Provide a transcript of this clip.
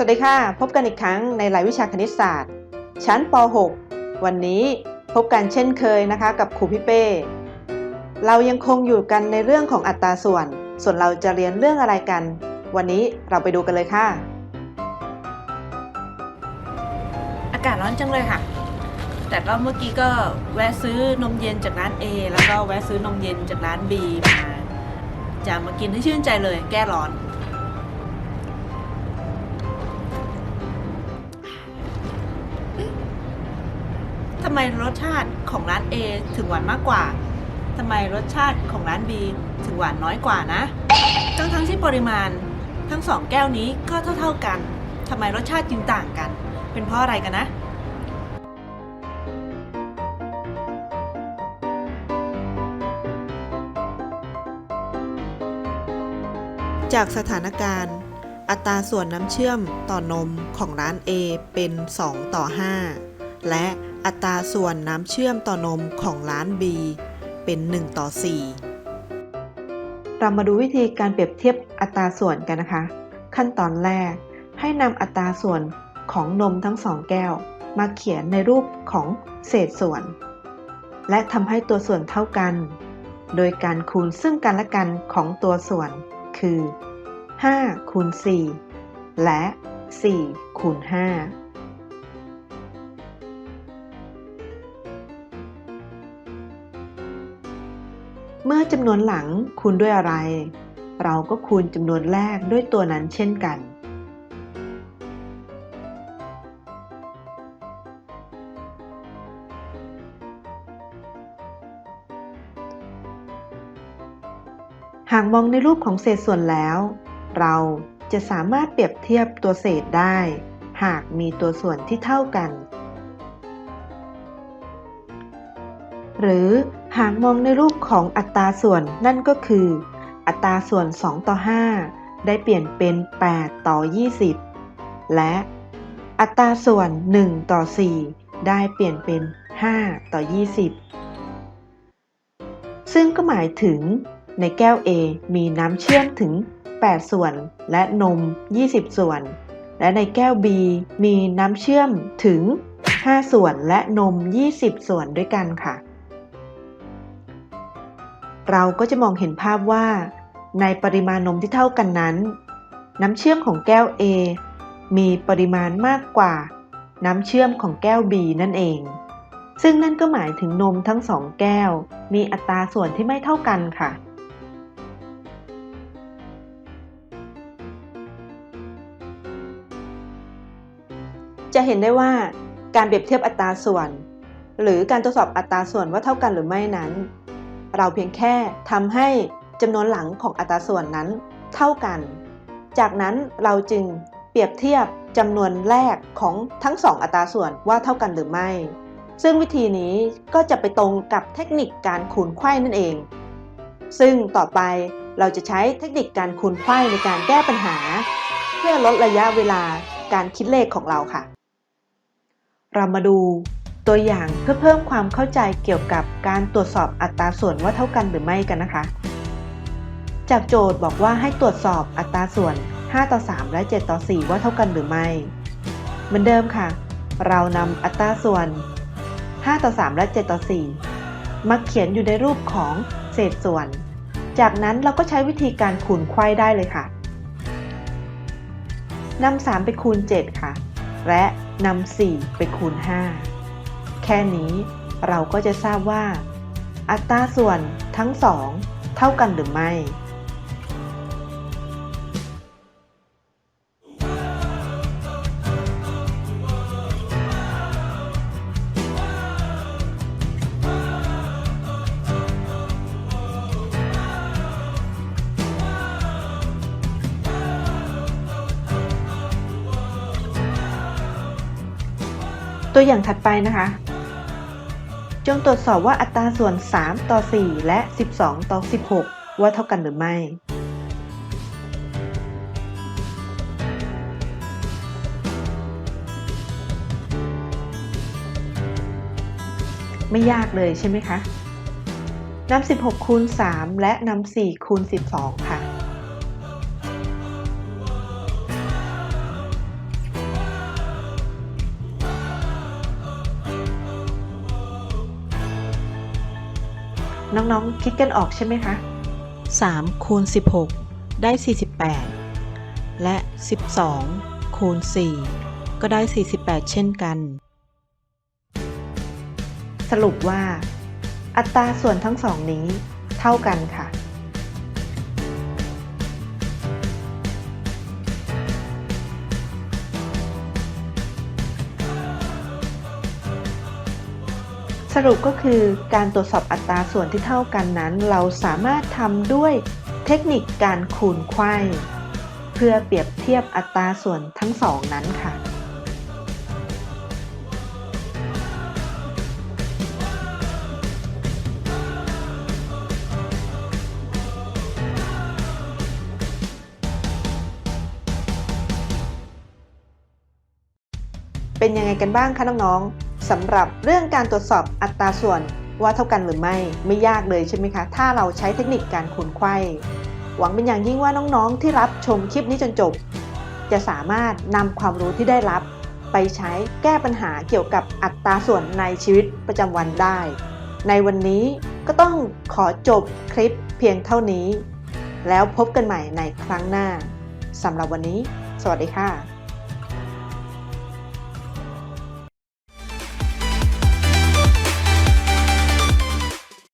สวัสดีค่ะ พบกันอีกครั้งในรายวิชาคณิตศาสตร์ ชั้นป .6 วันนี้พบกันเช่นเคยนะคะกับครูพี่เป้ เรายังคงอยู่กันในเรื่องของอัตราส่วน ส่วนเราจะเรียนเรื่องอะไรกัน วันนี้เราไปดูกันเลยค่ะ อากาศร้อนจังเลยค่ะ แต่ก็เมื่อกี้ก็แวะซื้อนมเย็นจากร้าน A แล้วก็แวะซื้อนมเย็นจากร้าน B มาจะมากินให้ชื่นใจเลย แก้ร้อนำไมรสชาติของร้าน A ถึงหวานมากกว่าทำไมรสชาติของร้าน B ถึงหวานน้อยกว่านะ ทั้งทั้งที่ปริมาณทั้งสองแก้วนี้ก็เท่า ๆกันทำไมรสชาติจึงต่างกัน เป็นเพราะอะไรกันนะจากสถานการณ์ อัตราส่วนน้ำเชื่อมต่อนมของร้าน A เป็น 2 ต่อ 5 และ อัตราส่วนน้ำเชื่อมต่อนมของร้าน B เป็น 1 ต่อ 4 เรามาดูวิธีการเปรียบเทียบอัตราส่วนกันนะคะ ขั้นตอนแรก ให้นำอัตราส่วนของนมทั้งสองแก้ว มาเขียนในรูปของเศษส่วน และทำให้ตัวส่วนเท่ากัน โดยการคูณซึ่งกันและกันของตัวส่วน คือ5คูณ4และ4คูณ5 เมื่อจำนวนหลังคูณด้วยอะไร เราก็คูณจำนวนแรกด้วยตัวนั้นเช่นกัน หากมองในรูปของเศษส่วนแล้ว เราจะสามารถเปรียบเทียบตัวเศษได้ หากมีตัวส่วนที่เท่ากัน หรือ หากมองในรูปของอัตราส่วนนั่นก็คือ อัตราส่วน 2 ต่อ 5 ได้เปลี่ยนเป็น 8 ต่อ 20 และอัตราส่วน 1 ต่อ 4 ได้เปลี่ยนเป็น 5 ต่อ 20 ซึ่งก็หมายถึงในแก้ว A มีน้ำเชื่อมถึง 8 ส่วนและนม 20 ส่วน และในแก้ว B มีน้ำเชื่อมถึง 5 ส่วนและนม 20 ส่วนด้วยกันค่ะ เราก็จะมองเห็นภาพว่า ในปริมาณนมที่เท่ากันนั้น น้ำเชื่อมของแก้ว A มีปริมาณมากกว่า น้ำเชื่อมของแก้ว B นั่นเอง ซึ่งนั่นก็หมายถึงนมทั้งสองแก้ว มีอัตราส่วนที่ไม่เท่ากันค่ะจะเห็นได้ว่าการเปรียบเทียบอัตราส่วน หรือการตรวจสอบอัตราส่วนว่าเท่ากันหรือไม่นั้น เราเพียงแค่ทำให้จำนวนหลังของอัตราส่วนนั้นเท่ากัน จากนั้นเราจึงเปรียบเทียบจำนวนแรกของทั้งสองอัตราส่วนว่าเท่ากันหรือไม่ ซึ่งวิธีนี้ก็จะไปตรงกับเทคนิคการคูณไข้นั่นเอง ซึ่งต่อไปเราจะใช้เทคนิคการคูณไข้ในการแก้ปัญหา เพื่อลดระยะเวลาการคิดเลขของเราค่ะ เรามาดู ตัวอย่างเพื่อเพิ่มความเข้าใจเกี่ยวกับการตรวจสอบอัตราส่วนว่าเท่ากันหรือไม่กันนะคะ จากโจทย์บอกว่าให้ตรวจสอบอัตราส่วน 5 ต่อ 3 และ 7 ต่อ 4 ว่าเท่ากันหรือไม่ เหมือนเดิมค่ะ เรานำอัตราส่วน 5 ต่อ 3 และ 7 ต่อ 4 มาเขียนอยู่ในรูปของเศษส่วน จากนั้นเราก็ใช้วิธีการคูณไขว้ได้เลยค่ะนำ3ไปคูณ 7 ค่ะ และนำ4ไปคูณ 5 ค่นี้เราก็จะทราบว่า อัตราส่วนทั้ง2เท่ากันหรือไม่ ตัวอย่างถัดไปนะคะ จงตรวจสอบว่าอัตราส่วน 3 ต่อ 4 และ 12 ต่อ 16 ว่าเท่ากันหรือไม่ไม่ยากเลยใช่ไหมคะ นำ 16 คูณ 3 และนำ 4 คูณ 12 ค่ะ น้องๆ คิดกันออกใช่ไหมคะ3คูณ16 ได้ 48 และ 12คูณ4ก็ได้ 48 เช่นกัน สรุปว่า อัตราส่วนทั้งสองนี้เท่ากันค่ะ สรุปก็คือการตรวจสอบอัตราส่วนที่เท่ากันนั้น เราสามารถทำด้วยเทคนิคการคูณไขว้เพื่อเปรียบเทียบอัตราส่วนทั้งสองนั้นค่ะ เป็นยังไงกันบ้างคะน้องๆ สำหรับเรื่องการตรวจสอบอัตราส่วนว่าเท่ากันหรือไม่ไม่ยากเลยใช่ไหมคะ ถ้าเราใช้เทคนิคการคูณไขว้หวังเป็นอย่างยิ่งว่าน้องๆ ที่รับชมคลิปนี้จนจบ จะสามารถนำความรู้ที่ได้รับ ไปใช้แก้ปัญหาเกี่ยวกับอัตราส่วนในชีวิตประจำวันได้ ในวันนี้ก็ต้องขอจบคลิปเพียงเท่านี้ แล้วพบกันใหม่ในครั้งหน้าสำหรับวันนี้ สวัสดีค่ะ